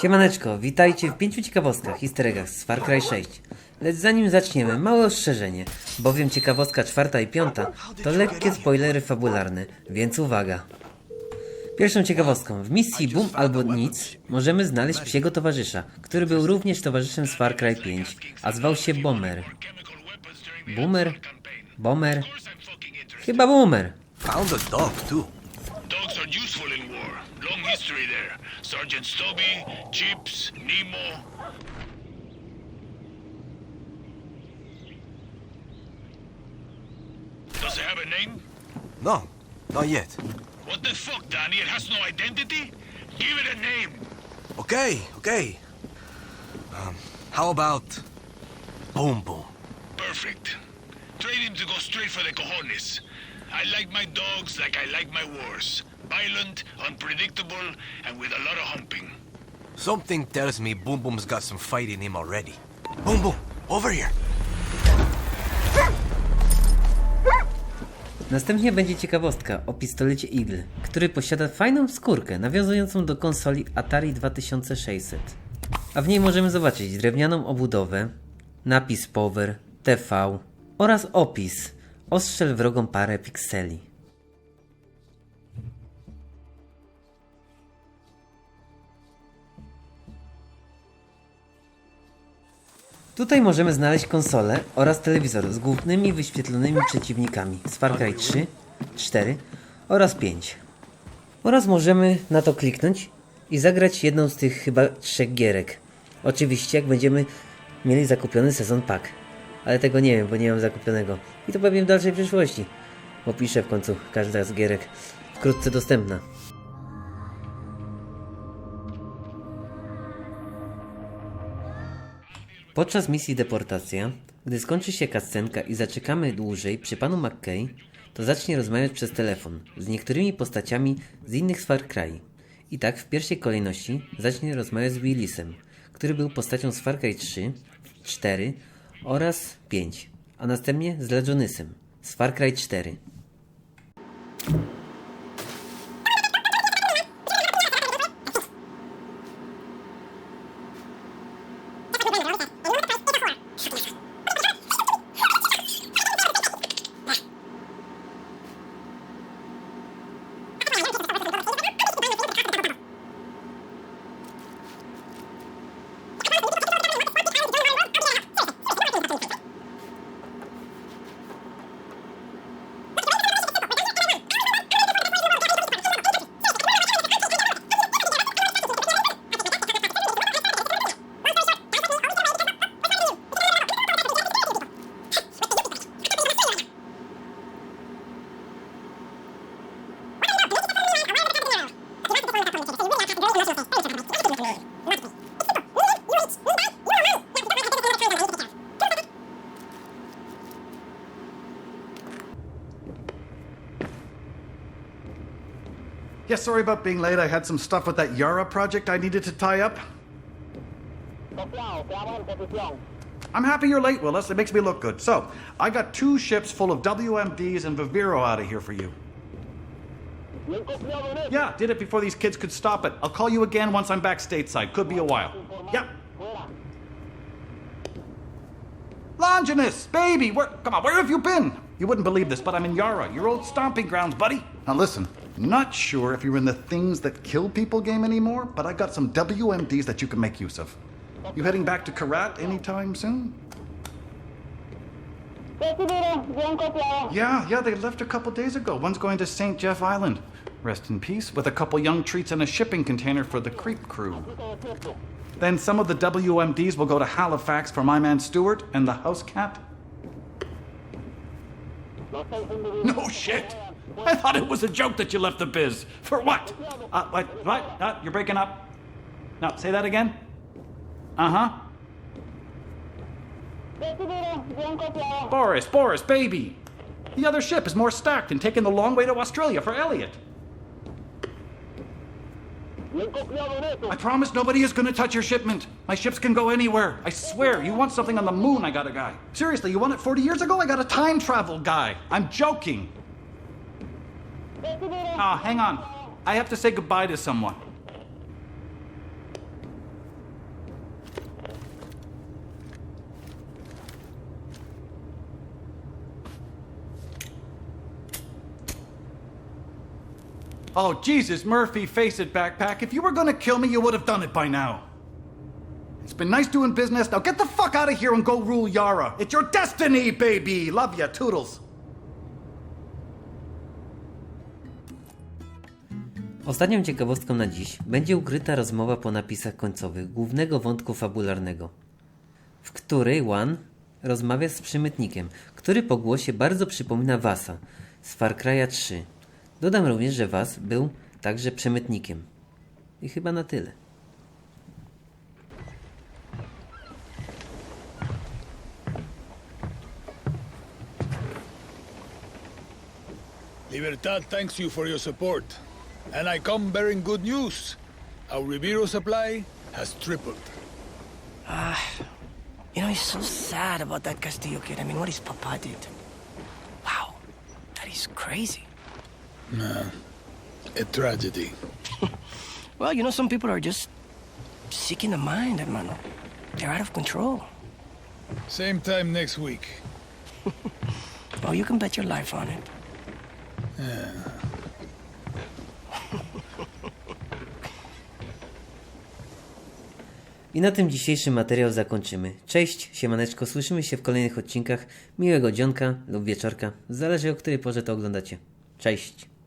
Siemaneczko, witajcie w pięciu ciekawostkach, easter eggach z Far Cry 6. Lecz zanim zaczniemy, małe ostrzeżenie, bowiem ciekawostka czwarta i piąta to lekkie spoilery fabularne, więc uwaga. Pierwszą ciekawostką, w misji Boom albo Nic możemy znaleźć psiego towarzysza, który był również towarzyszem z Far Cry 5, a zwał się Bomber. Boomer? Bomber? Chyba Boomer. Found a dog, too. Sergeant Stubby, Chips, Nemo. Does it have a name? No, not yet. What the fuck, Danny? It has no identity? Give it a name. Okay, okay. Um, how about Boom Boom? Perfect. Train him to go straight for the cojones. I like my dogs like I like my wars. Violent, unpredictable, and with a lot of humping. Something tells me Boom Boom's got some fight in him already. Boom Boom, over here. Następnie będzie ciekawostka o pistolecie Eagle, który posiada fajną skórkę nawiązującą do konsoli Atari 2600. A w niej możemy zobaczyć drewnianą obudowę, napis Power, TV oraz opis Ostrzel wrogą parę pikseli. Tutaj możemy znaleźć konsolę oraz telewizor z głównymi wyświetlonymi przeciwnikami z Far Cry 3, 4 oraz 5. Oraz możemy na to kliknąć i zagrać jedną z tych chyba trzech gierek. Oczywiście jak będziemy mieli zakupiony sezon pack. Ale tego nie wiem, bo nie mam zakupionego. I to powiem w dalszej przyszłości. Bo piszę w końcu każda z gierek wkrótce dostępna. Podczas misji deportacja, gdy skończy się kascenka i zaczekamy dłużej przy panu McKay, to zacznie rozmawiać przez telefon z niektórymi postaciami z innych Far Cry. I tak w pierwszej kolejności zacznie rozmawiać z Willisem, który był postacią z Far Cry 3, 4 oraz 5, a następnie z Legionysem z Far Cry 4. Yeah, sorry about being late. I had some stuff with that Yara project I needed to tie up. I'm happy you're late, Willis. It makes me look good. So, I got two ships full of WMDs and Viviro out of here for you. Yeah, did it before these kids could stop it. I'll call you again once I'm back stateside. Could be a while. Yep. Longinus, baby, where? Come on, where have you been? You wouldn't believe this, but I'm in Yara, your old stomping grounds, buddy. Now listen, not sure if you're in the things that kill people game anymore, but I got some WMDs that you can make use of. You heading back to Karat anytime soon? Yeah, yeah, they left a couple days ago. One's going to St. Jeff Island. Rest in peace, with a couple young treats and a shipping container for the creep crew. Then some of the WMDs will go to Halifax for my man Stewart and the house cat. No shit! I thought it was a joke that you left the biz. For what? Uh, what? What? Uh, you're breaking up. No, say that again. Uh huh. Boris, Boris, baby. The other ship is more stacked and taking the long way to Australia for Elliot. I promise nobody is gonna touch your shipment. My ships can go anywhere. I swear. You want something on the moon, I got a guy. Seriously, you want it 40 years ago? I got a time travel guy. I'm joking. Ah, oh, hang on. I have to say goodbye to someone. Oh, Jesus, Murphy, face it, backpack. If you were gonna kill me, you would have done it by now. It's been nice doing business. Now get the fuck out of here and go rule Yara. It's your destiny, baby. Love ya, Toodles. Ostatnią ciekawostką na dziś będzie ukryta rozmowa po napisach końcowych głównego wątku fabularnego, w której One rozmawia z przemytnikiem, który po głosie bardzo przypomina Wasa z Far Cry'a 3. Dodam również, że Was był także przemytnikiem. I chyba na tyle. Libertad thanks you for your support. And I come bearing good news. Our Ribiro supply has tripled. Ah, you know, he's so sad about that Castillo kid. I mean, what his papa did. Wow, that is crazy. A tragedy. Well, you know, some people are just sick in the mind, hermano. They're out of control. Same time next week. Oh, you can bet your life on it. I na tym dzisiejszy materiał zakończymy. Cześć, siemaneczko, słyszymy się w kolejnych odcinkach. Miłego dzionka lub wieczorka, zależy o której porze to oglądacie. Cześć!